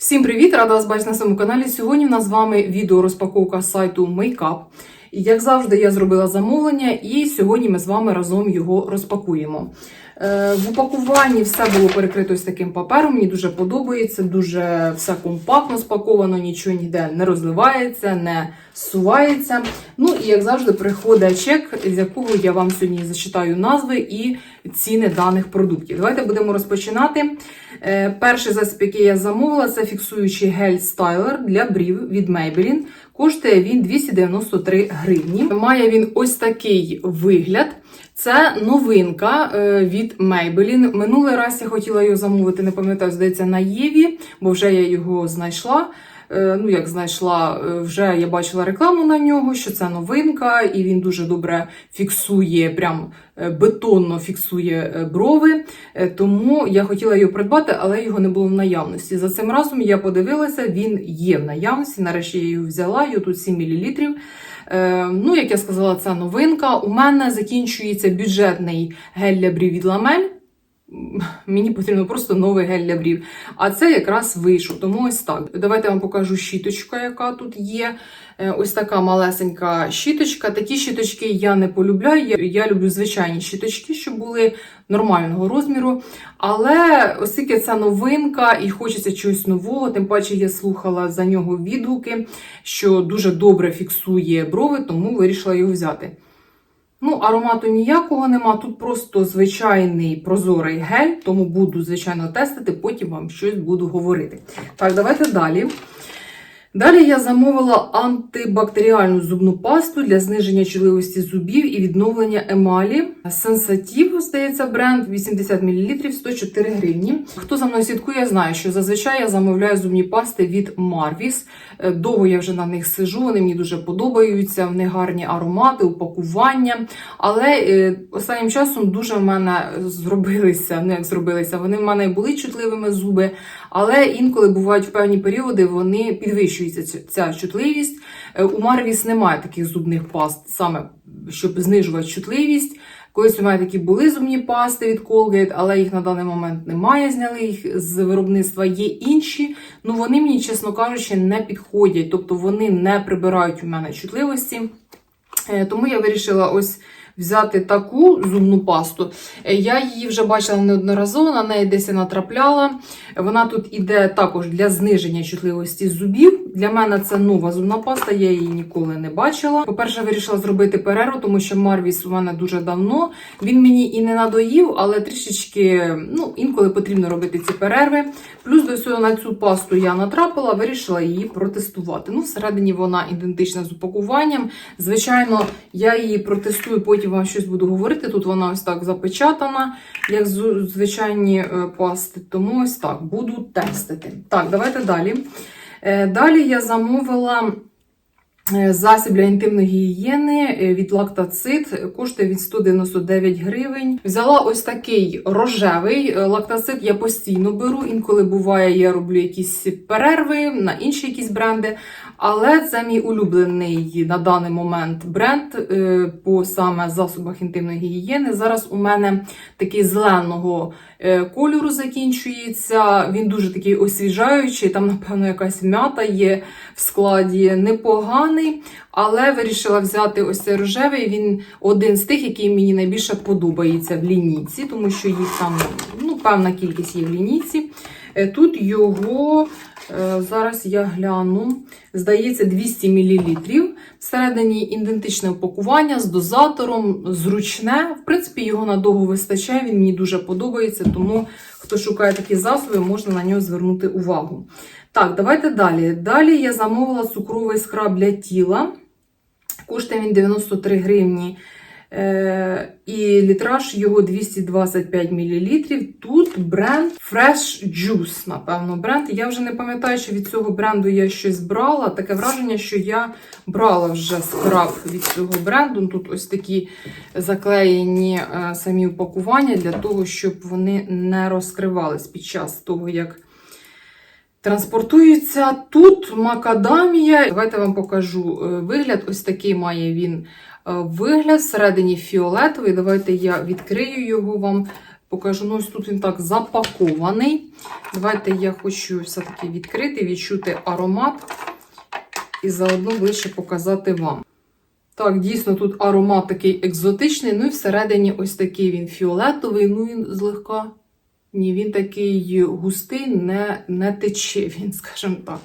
Всім привіт! Рада вас бачити на своєму каналі. Сьогодні в нас з вами відео розпаковка сайту Makeup. Як завжди, я зробила замовлення, і сьогодні ми з вами разом його розпакуємо. Е, В упакуванні все було перекрито ось таким папером. Мені дуже подобається, дуже все компактно спаковано, нічого ніде не розливається, не зсувається. Ну і як завжди, приходить чек, з якого я вам сьогодні зачитаю назви і ціни даних продуктів. Давайте будемо розпочинати. Е, Перший засіб, який я замовила, це фіксуючий гель стайлер для брів від Maybelline. Коштує він 293 гривні. Має він ось такий вигляд. Це новинка е, від Maybelline. Минулий раз я хотіла його замовити, не пам'ятаю, здається, на Єві, бо вже я його знайшла. Е, Ну, як знайшла, е, вже я бачила рекламу на нього, що це новинка, і він дуже добре фіксує, прям бетонно фіксує брови. Тому я хотіла його придбати, але його не було в наявності. За цим разом я подивилася, він є в наявності. Нарешті я його взяла, його тут 7 мл. Е, Ну, як я сказала, це новинка. У мене закінчується бюджетний гель для брів від ламель. Мені потрібно просто новий гель для брів. А це якраз вийшов. Тому ось так. Давайте я вам покажу щіточку, яка тут є. Е, Ось така малесенька щіточка. Такі щіточки я не полюбляю. Я, я люблю звичайні щіточки, щоб були нормального розміру. Але оскільки це новинка і хочеться чогось нового, тим паче я слухала за нього відгуки, що дуже добре фіксує брови, тому вирішила його взяти. Ну, аромату ніякого нема. Тут просто звичайний прозорий гель, тому буду, звичайно, тестити, потім вам щось буду говорити. Так, давайте далі. Далі я замовила антибактеріальну зубну пасту для зниження чутливості зубів і відновлення емалі. Сенсатів, здається, бренд 80 мл 104 гривні. Хто за мною слідкує, знає, що зазвичай я замовляю зубні пасти від Marvis. Е, Довго я вже на них сижу, вони мені дуже подобаються, в них гарні аромати, упакування. Але е, останнім часом дуже в мене зробилися, ну як зробилися, вони в мене були чутливими зуби, але інколи бувають певні періоди вони підвищується ця- ця чутливість. Е, У Марвіс немає таких зубних паст, саме щоб знижувати чутливість. Колись у мене такі були зубні пасти від Colgate, але їх на даний момент немає. Зняли їх з виробництва. Є інші, ну вони мені, чесно кажучи, не підходять, тобто вони не прибирають у мене чутливості. Е, Тому я вирішила ось взяти таку зубну пасту. Е, Я її вже бачила неодноразово, на неї десь натрапляла. Вона тут іде також для зниження чутливості зубів. Для мене це нова зубна паста, я її ніколи не бачила. По-перше, вирішила зробити перерву, тому що Марвіс у мене дуже давно. Він мені і не надоїв, але трішечки ну, інколи потрібно робити ці перерви. Плюс до цього на цю пасту я натрапила, вирішила її протестувати. Ну, всередині вона ідентична з упакуванням. Звичайно, я її протестую, потім вам щось буду говорити. Тут вона ось так запечатана, як звичайні е, пасти. Тому ось так буду тестити. Так, давайте далі. Е, Далі я замовила. е, Засіб для інтимної гігієни від лактацит коштує від 199 гривень. Взяла ось такий рожевий лактацит. Я постійно беру. Інколи буває, я роблю якісь перерви на інші якісь бренди. Але це мій улюблений на даний момент бренд е, по саме засобах інтимної гігієни. Зараз у мене такий зеленого е, кольору закінчується. Він дуже такий освіжаючий. Там, напевно, якась м'ята є в складі. Непоганий, але вирішила взяти ось цей рожевий. Він один з тих, який мені найбільше подобається в лінійці, тому що їх там ну, певна кількість є в лінійці. Е, Тут його, зараз я гляну, здається, 200 мл. Всередині ідентичне упакування з дозатором, зручне. В принципі, його надовго вистачає, він мені дуже подобається, тому хто шукає такі засоби, можна на нього звернути увагу. Так, давайте далі. Далі я замовила цукровий скраб для тіла. Коштує він 93 гривні. Е, і літраж його 225 мл. Тут бренд Fresh Juice, напевно, бренд. Я вже не пам'ятаю, що від цього бренду я щось брала. Таке враження, що я брала вже скраб від цього бренду. Тут ось такі заклеєні е, самі упакування для того, щоб вони не розкривались під час того, як. Транспортуються тут макадамія. Давайте вам покажу е, вигляд. Ось такий має він вигляд. Всередині фіолетовий. Давайте я відкрию його вам покажу. Ну, ось тут він так запакований. Давайте я хочу все-таки відкрити, відчути аромат і заодно ближче показати вам. Так, дійсно, тут аромат такий екзотичний, ну і всередині ось такий він фіолетовий, ну він злегка. Ні, він такий густий, не, не тече він, скажімо так.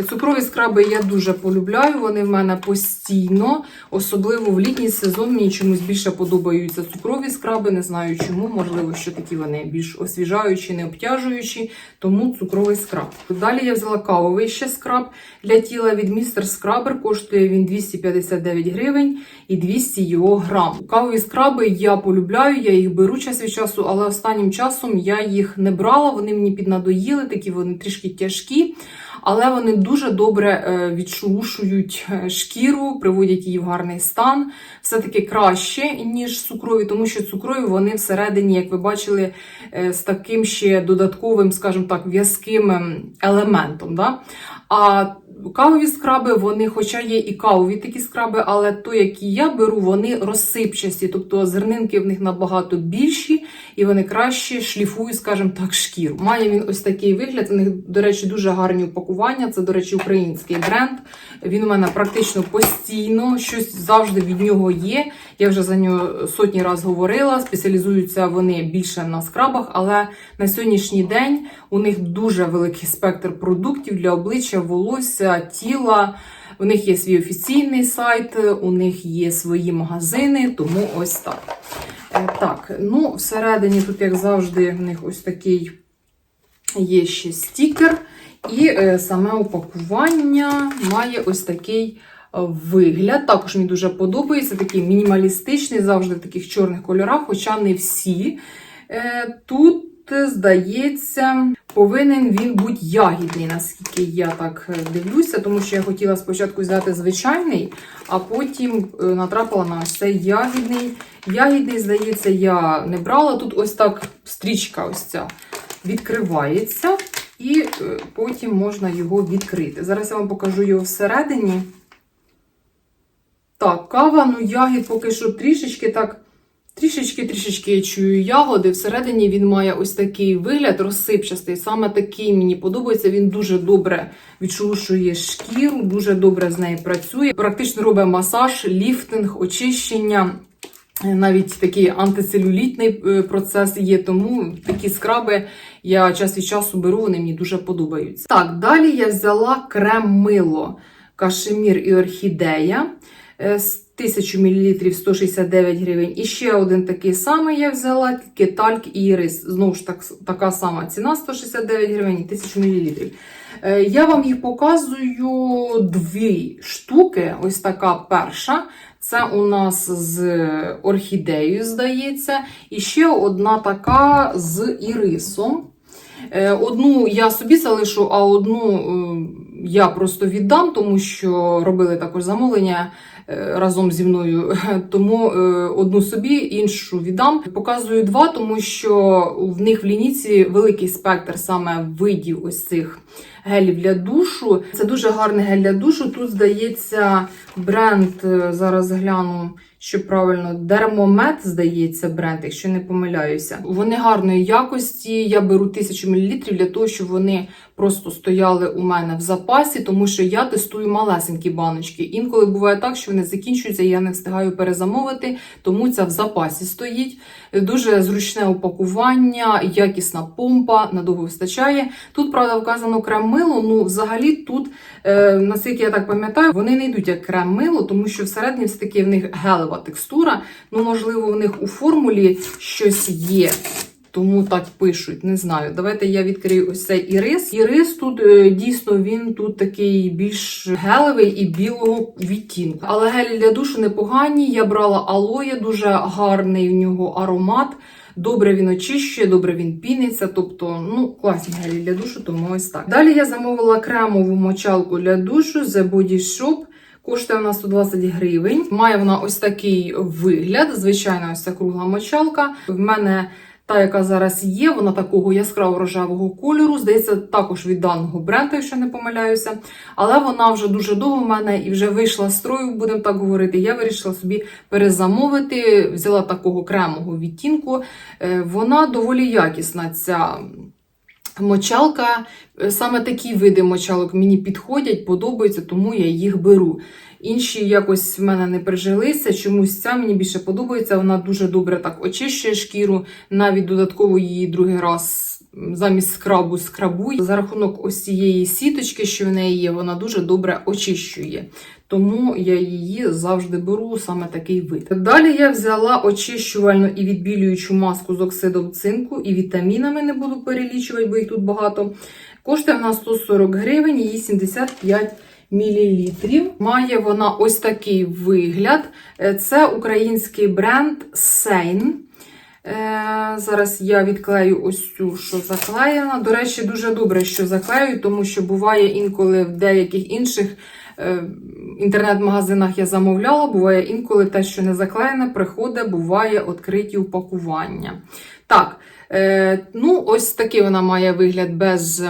Цукрові скраби я дуже полюбляю, вони в мене постійно, особливо в літній сезон мені чомусь більше подобаються цукрові скраби. Не знаю чому, можливо, що такі вони більш освіжаючі, не обтяжуючі, тому цукровий скраб. Далі я взяла кавовий ще скраб для тіла від Містер Скрабер. Коштує він 259 гривень і 200 його грам. Кавові скраби я полюбляю, я їх беру час від часу, але останнім часом я їх не брала. Вони мені піднадоїли, такі вони трішки тяжкі. Але вони дуже добре е, відшелушують е, шкіру, приводять її в гарний стан. Все-таки краще, ніж цукрові, тому що цукрові вони всередині, як ви бачили, е, з таким ще додатковим, скажімо так, в'язким ем, елементом. Да? А кавові скраби, вони, хоча є і кавові такі скраби, але то, які я беру, вони розсипчасті, тобто зернинки в них набагато більші, і вони краще шліфують, скажімо так, шкіру. Має він ось такий вигляд. У них, до речі, дуже гарні упакування. Це, до речі, український бренд. Він у мене практично постійно, щось завжди від нього є. Я вже за нього сотні разів говорила. Спеціалізуються вони більше на скрабах, але на сьогоднішній день у них дуже великий спектр продуктів для обличчя, волосся, тіла. У них є свій офіційний сайт, у них є свої магазини, тому ось так. Е, Так, ну всередині тут, як завжди, в них ось такий є ще стікер. І е, саме упакування має ось такий вигляд. Також мені дуже подобається, такий мінімалістичний, завжди в таких чорних кольорах, хоча не всі. Е, Тут, е, здається, повинен він бути ягідний, наскільки я так е, дивлюся, тому що я хотіла спочатку взяти звичайний, а потім натрапила на ось цей ягідний. Ягідний, здається, я не брала. Тут ось так стрічка ось ця відкривається, і потім можна його відкрити. Зараз я вам покажу його всередині. Так, кава, ну ягід поки що трішечки так. Трішечки-трішечки я чую ягоди. Всередині він має ось такий вигляд розсипчастий. Саме такий мені подобається. Він дуже добре відшелушує шкіру, дуже добре з нею працює. Практично робить масаж, ліфтинг, очищення. Навіть такий антицелюлітний е, процес є, тому такі скраби я час від часу беру, вони мені дуже подобаються. Так, далі я взяла крем-мило кашемір і орхідея з 1000 мл 169 гривень. І ще один такий самий я взяла, тільки тальк і ірис. Знову ж так, така сама ціна 169 гривень і 1000 мл. Е, Я вам їх показую дві штуки. Ось така перша. Це у нас з орхідеєю, здається. І ще одна така з ірисом. Е, Одну я собі залишу, а одну е, я просто віддам, тому що робили також замовлення е, разом зі мною. Тому е, одну собі, іншу віддам. Показую два, тому що в них в лінійці великий спектр саме видів ось цих гелів для душу. Це дуже гарний гель для душу. Тут здається бренд. е, Зараз гляну. Що правильно, Дермомет, здається, бренд, якщо не помиляюся. Вони гарної якості. Я беру 1000 мл для того, щоб вони просто стояли у мене в запасі, тому що я тестую малесенькі баночки. Інколи буває так, що вони закінчуються, і я не встигаю перезамовити, тому ця в запасі стоїть. Дуже зручне упакування, якісна помпа, надовго вистачає. Тут, правда, вказано крем-мило. Ну, взагалі, тут, е, наскільки я так пам'ятаю, вони не йдуть як крем-мило, тому що всередині все-таки в них гелева текстура. Ну, можливо, в них у формулі щось є. Тому так пишуть, не знаю. Давайте я відкрию ось цей ірис. Ірис тут е, дійсно він тут такий більш гелевий і білого відтінку. Але гелі для душу непогані. Я брала алоє, дуже гарний в нього аромат. Добре він очищує, добре він піниться. Тобто, ну, класні гелі для душу, тому ось так. Далі я замовила кремову мочалку для душу The Body Shop. Коштує вона 120 гривень. Має вона ось такий вигляд. Звичайно, ось ця кругла мочалка. В мене та, яка зараз є, вона такого яскраво рожевого кольору. Здається, також від даного бренду, якщо не помиляюся. Але вона вже дуже довго в мене і вже вийшла з строю, будемо так говорити. Я вирішила собі перезамовити, взяла такого кремового відтінку. Е, Вона доволі якісна, ця мочалка. Е, Саме такі види мочалок мені підходять, подобаються, тому я їх беру. Інші якось в мене не прижилися. Чомусь ця мені більше подобається. Вона дуже добре так очищує шкіру, навіть додатково її другий раз замість скрабу скрабує. За рахунок ось цієї сіточки, що в неї є, вона дуже добре очищує. Тому я її завжди беру саме такий вид. Далі я взяла очищувальну і відбілюючу маску з оксидом цинку і вітамінами, не буду перелічувати, бо їх тут багато. Коштує вона 140 гривень, її 75 мл. Має вона ось такий вигляд. Е, Це український бренд Sein. Е, зараз я відклею ось цю, що заклеєна. До речі, дуже добре, що заклею, тому що буває інколи в деяких інших е, інтернет-магазинах я замовляла, буває інколи те, що не заклеєне, приходить, буває відкриті упакування. Так, ну ось такий вона має вигляд без.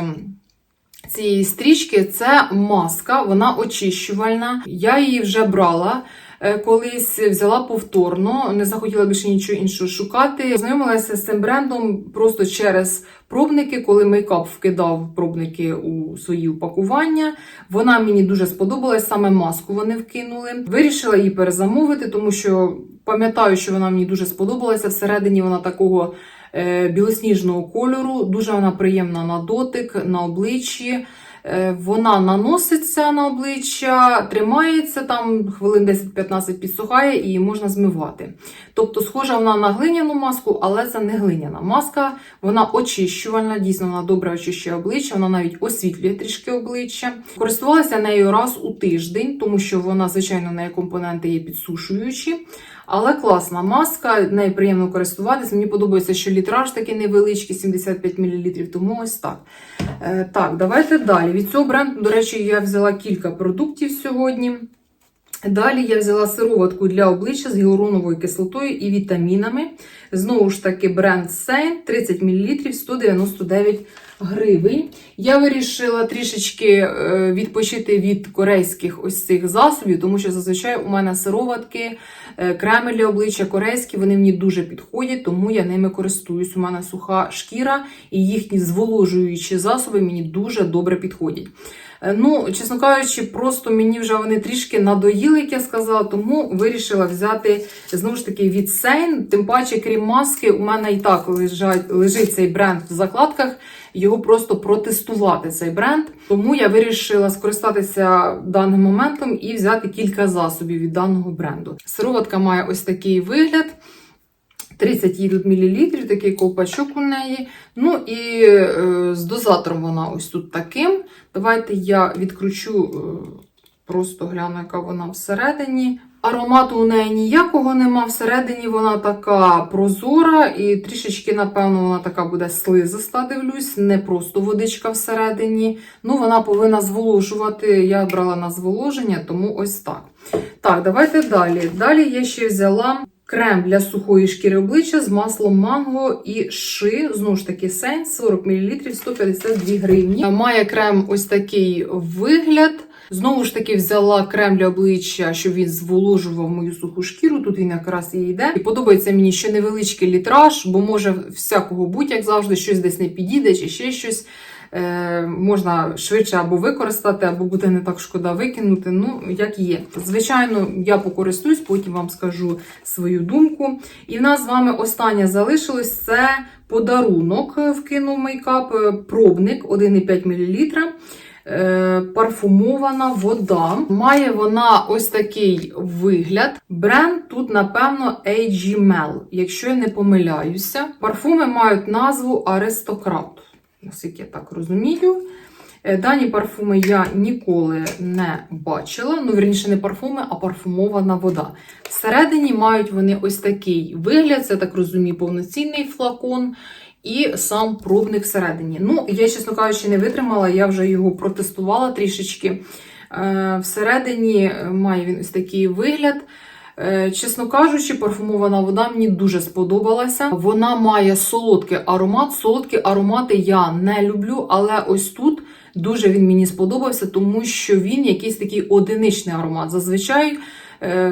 Цієї стрічки це маска, вона очищувальна. Я її вже брала е, колись, взяла повторно, не захотіла більше нічого іншого шукати. Знайомилася з цим брендом просто через пробники, коли мейкап вкидав пробники у свої упакування. Вона мені дуже сподобалась, саме маску вони вкинули. Вирішила її перезамовити, тому що пам'ятаю, що вона мені дуже сподобалася. Всередині вона такого білосніжного кольору, дуже вона приємна на дотик, на обличчі. Е, Вона наноситься на обличчя, тримається там хвилин 10-15 підсухає і можна змивати. Тобто, схожа вона на глиняну маску, але це не глиняна маска. Вона очищувальна, дійсно вона добре очищує обличчя, вона навіть освітлює трішки обличчя. Користувалася нею раз у тиждень, тому що вона, звичайно, неї компоненти є підсушуючі. Але класна маска, нею приємно користуватись. Мені подобається, що літраж такий невеличкий, 75 мл, тому ось так. Е, так, давайте далі. Від цього бренду, до речі, я взяла кілька продуктів сьогодні. Далі я взяла сироватку для обличчя з гіалуроновою кислотою і вітамінами. Знову ж таки, бренд Sein 30 мл 199 гривень. Я вирішила трішечки е, відпочити від корейських ось цих засобів, тому що зазвичай у мене сироватки, е, креми для обличчя корейські, вони мені дуже підходять, тому я ними користуюсь. У мене суха шкіра і їхні зволожуючі засоби мені дуже добре підходять. Е, Ну, чесно кажучи, просто мені вже вони трішки надоїли, як я сказала, тому вирішила взяти знову ж таки від Sein. Тим паче, крім маски, у мене і так лежать, лежить цей бренд в закладках. Його просто протестувати цей бренд. Тому я вирішила скористатися даним моментом і взяти кілька засобів від даного бренду. Сироватка має ось такий вигляд. 30 її тут мл, такий ковпачок у неї. Ну і е, з дозатором вона ось тут таким. Давайте я відкручу, е, просто гляну, яка вона всередині. Аромату у неї ніякого нема. Всередині вона така прозора і трішечки, напевно, вона така буде слизиста, дивлюсь, не просто водичка всередині. Ну, вона повинна зволожувати. Я брала на зволоження, тому ось так. Так, давайте далі. Далі я ще взяла крем для сухої шкіри обличчя з маслом манго і ши. Знову ж таки, сенс 40 мл 152 гривні. Має крем ось такий вигляд. Знову ж таки, взяла крем для обличчя, щоб він зволожував мою суху шкіру. Тут він якраз і йде. І подобається мені ще невеличкий літраж, бо може всякого будь як завжди, щось десь не підійде, чи ще щось. Е, можна швидше або використати, або буде не так шкода викинути. Ну, як є. Звичайно, я покористуюсь, потім вам скажу свою думку. І в нас з вами останнє залишилось це подарунок вкинув мейкап, е, пробник 1,5 мл. Е, Парфумована вода. Має вона ось такий вигляд. Бренд тут, напевно, AG Mel, якщо я не помиляюся. Парфуми мають назву Аристократ наскільки я так розумію. Е, Дані парфуми я ніколи не бачила. Ну, верніше, не парфуми, а парфумована вода. Всередині мають вони ось такий вигляд, це так розумію, повноцінний флакон. І сам пробник всередині. Ну, я, чесно кажучи, не витримала, я вже його протестувала трішечки. Е, Всередині має він ось такий вигляд. Е, Чесно кажучи, парфумована вода мені дуже сподобалася. Вона має солодкий аромат. Солодкі аромати я не люблю, але ось тут дуже він мені сподобався, тому що він якийсь такий одиничний аромат. Зазвичай,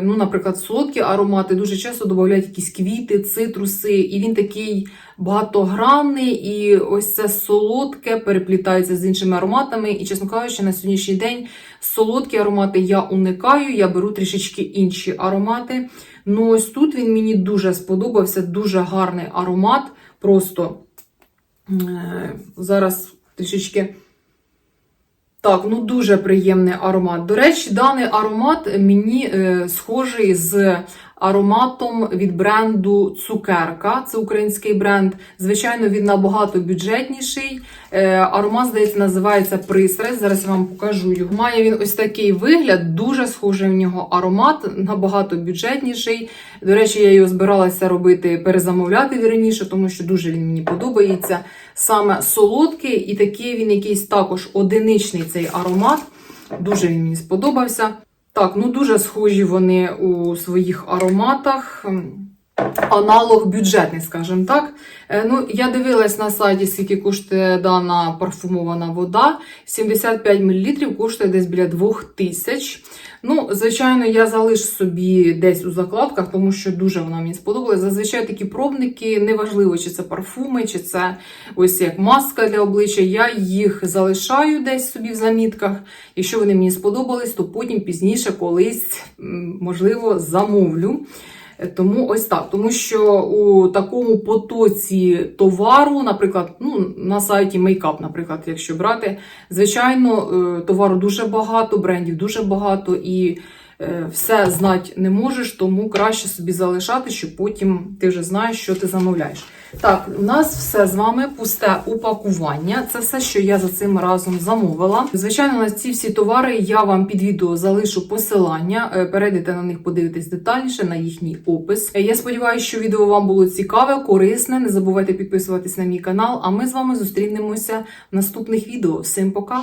ну, наприклад, солодкі аромати дуже часто додають якісь квіти, цитруси, і він такий багатогранний, і ось це солодке переплітається з іншими ароматами. І, чесно кажучи, на сьогоднішній день солодкі аромати я уникаю, я беру трішечки інші аромати. Ну, ось тут він мені дуже сподобався, дуже гарний аромат. Просто е, зараз трішечки. Так, ну дуже приємний аромат. До речі, даний аромат мені е, схожий з ароматом від бренду Цукерка. Це український бренд. Звичайно, він набагато бюджетніший. Е, аромат, здається, називається Пристрасть. Зараз я вам покажу його. Має він ось такий вигляд, дуже схожий в нього аромат, набагато бюджетніший. До речі, я його збиралася робити, перезамовляти вірніше, тому що дуже він мені подобається. Саме солодкий, і такий він якийсь також одиничний цей аромат. Дуже він мені сподобався. Так, ну дуже схожі вони у своїх ароматах. Аналог бюджетний, скажімо так. Е, Ну, я дивилась на сайті, скільки коштує дана парфумована вода. 75 мл коштує десь біля 2000. Ну, звичайно, я залишу собі десь у закладках, тому що дуже вона мені сподобалась. Зазвичай такі пробники, неважливо, чи це парфуми, чи це ось як маска для обличчя. Я їх залишаю десь собі в замітках. Якщо вони мені сподобались, то потім пізніше колись, можливо, замовлю. Тому ось так, тому що у такому потоці товару, наприклад, ну на сайті Makeup, наприклад, якщо брати, звичайно, е, товару дуже багато, брендів дуже багато, і е, все знати не можеш, тому краще собі залишати, щоб потім ти вже знаєш, що ти замовляєш. Так, у нас все з вами пусте упакування. Це все, що я за цим разом замовила. Звичайно, на ці всі товари я вам під відео залишу посилання. Е, Перейдете на них, подивитесь детальніше на їхній опис. Е, Я сподіваюся, що відео вам було цікаве, корисне. Не забувайте підписуватись на мій канал. А ми з вами зустрінемося в наступних відео. Всім пока!